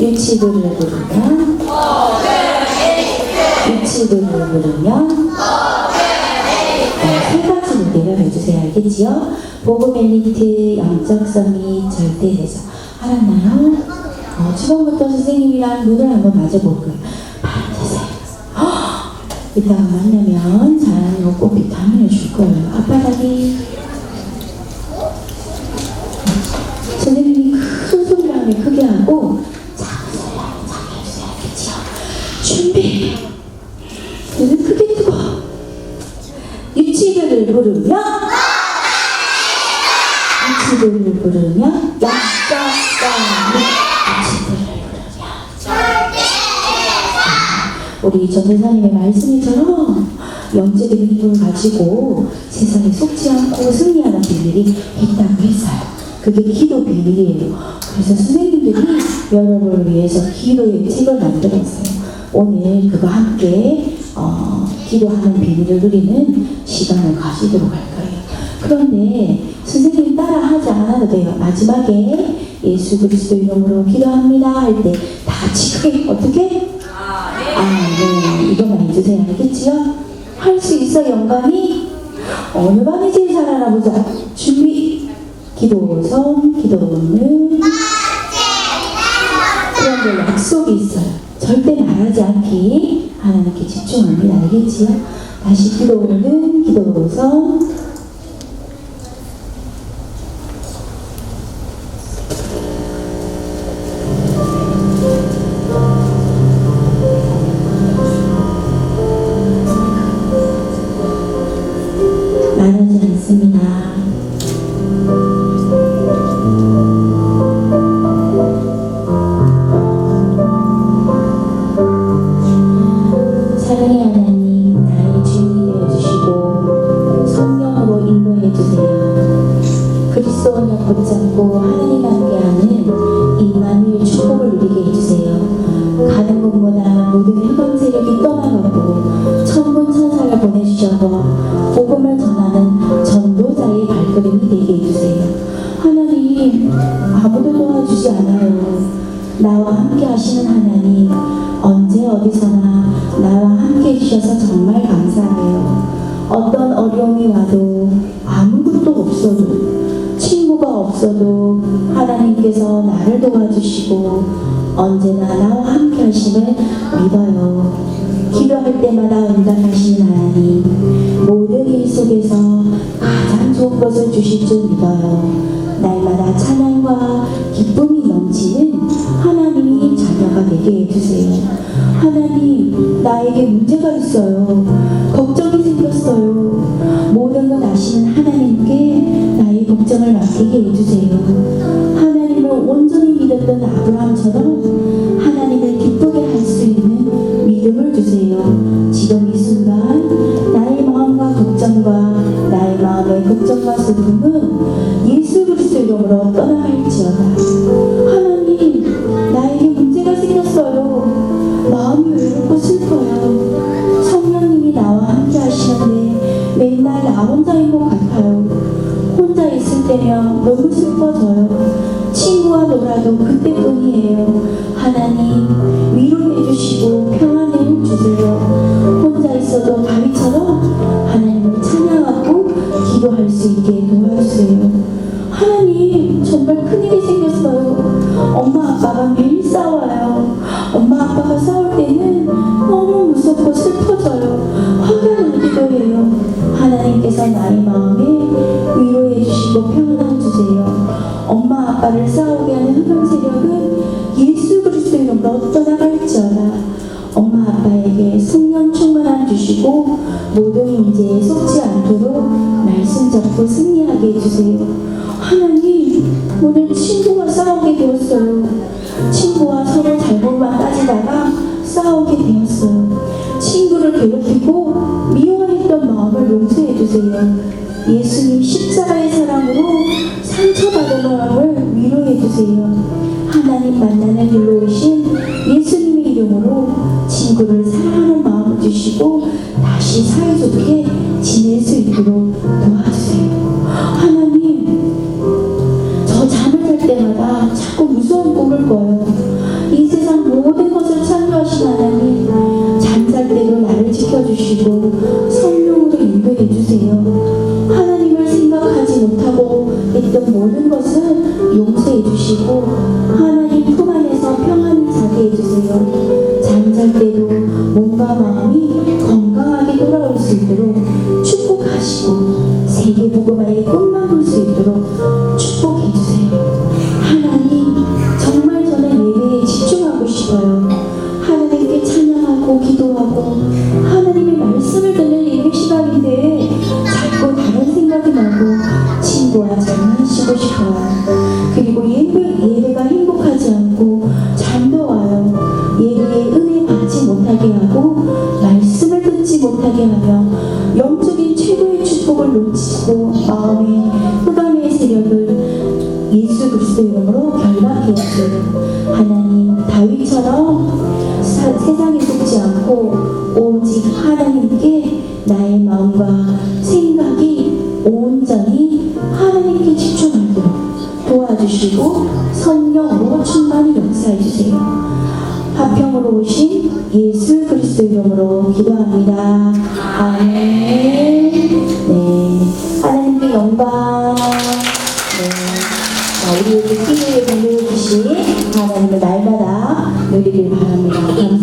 유치부를 부르면 유치부를 부르면 어, 세 가지 무대를 해주세요. 알겠지요? 복음 엘리트 영적성이 절대돼서 알았나요? 어, 지금부터 선생님이랑 눈을 한번 맞아볼 거예요. 받으세요. 이따가 만나면 자랑이고 꼭 비타민을 줄 거예요. 아빠 다리. 선생님이 큰 소리로 하면 크게 하고 준비. 눈을 크게 뜨고 유치들을 부르며 유치들을 부르며 부르며 우리 전도사님의 말씀처럼 영적인 힘을 가지고 세상에 속지 않고 승리하는 비밀이 있다고 했어요. 그게 기도 비밀이에요. 그래서 선생님들이 여러분을 위해서 기도의 책을 만들었어요. 오늘 그거 함께 어, 기도하는 비밀을 누리는 시간을 가지도록 할 거예요. 그런데 선생님 따라 하지 않아도 돼요. 마지막에 예수 그리스도 이름으로 기도합니다 할 때다 크게 어떻게? 아, 네. 이것만 해주세요. 알겠지요? 할 수 있어, 영감이? 어느 반이 제일 잘하나 보자. 준비. 기도성, 기도는. 그런 게 약속이. 절대 말하지 않기. 하나님께 집중합니다. 알겠지요? 다시 기도는, 기도성. 말 인도해 주세요. 그리스도원을 붙잡고 하나님 함께하는 이 만일 축복을 누리게 해주세요. 가는 곳마다 모든 해방 세력이 떠나가고 천군 천사를 보내주셔서 복음을 전하는 전도자의 발걸음이 되게 해주세요. 하나님 아무도 도와주지 않아요. 나와 함께 하시는 하나님 언제 어디서나 나와 함께 해주셔서 정말 감사해요. 어떤 어려움이 와도 아무것도 없어도 친구가 없어도 하나님께서 나를 도와주시고 언제나 나와 함께 하심을 믿어요. 기도할 때마다 응답하시는 하나님 모든 일 속에서 가장 좋은 것을 주실 줄 믿어요. 날마다 찬양과 기쁨이 넘치는 하나님이 자녀가 되게 해주세요. 하나님, 나에게 문제가 있어요. 맡기게 해주세요. 하나님을 온전히 믿었던 아브라함처럼 하나님을 기쁘게 할 수 있는 믿음을 주세요. 지금 이 순간 나의 마음과 걱정과 나의 마음의 걱정과 슬픔은 예수 그리스도 이름으로 떠나갈 모든 문제에 속지 않도록 말씀 잡고 승리하게 해주세요. 하나님, 오늘 친구와 싸우게 되었어요. 친구와 서로 잘못만 따지다가 싸우게 되었어요. 친구를 괴롭히고 미워했던 마음을 용서해 주세요. 예수님 십자가의 사랑으로 상처받은 마음을 위로해 주세요. 하나님 만나는 일로 오신 예수님의 이름으로 친구를 사랑하는 마음을 주시고 없이 사이좋게 지낼 수 있도록 도와주세요. 하나님, 저 잠을 잘 때마다 자꾸 무서운 꿈을 꿔요. 이 세상 모든 것을 창조하신 하나님, 잠잘 때도 나를 지켜주시고 세상에 속지 않고 오직 하나님께 나의 마음과 생각이 온전히 하나님께 집중하도록 도와주시고 성령으로 충만히 역사해주세요. 화평으로 오신 예수 그리스도 이름으로 기도합니다. 아멘. 네. 하나님께 영광. 네. 우리에게 피를 보내주신 하나님의 날 binibigay pa namin ang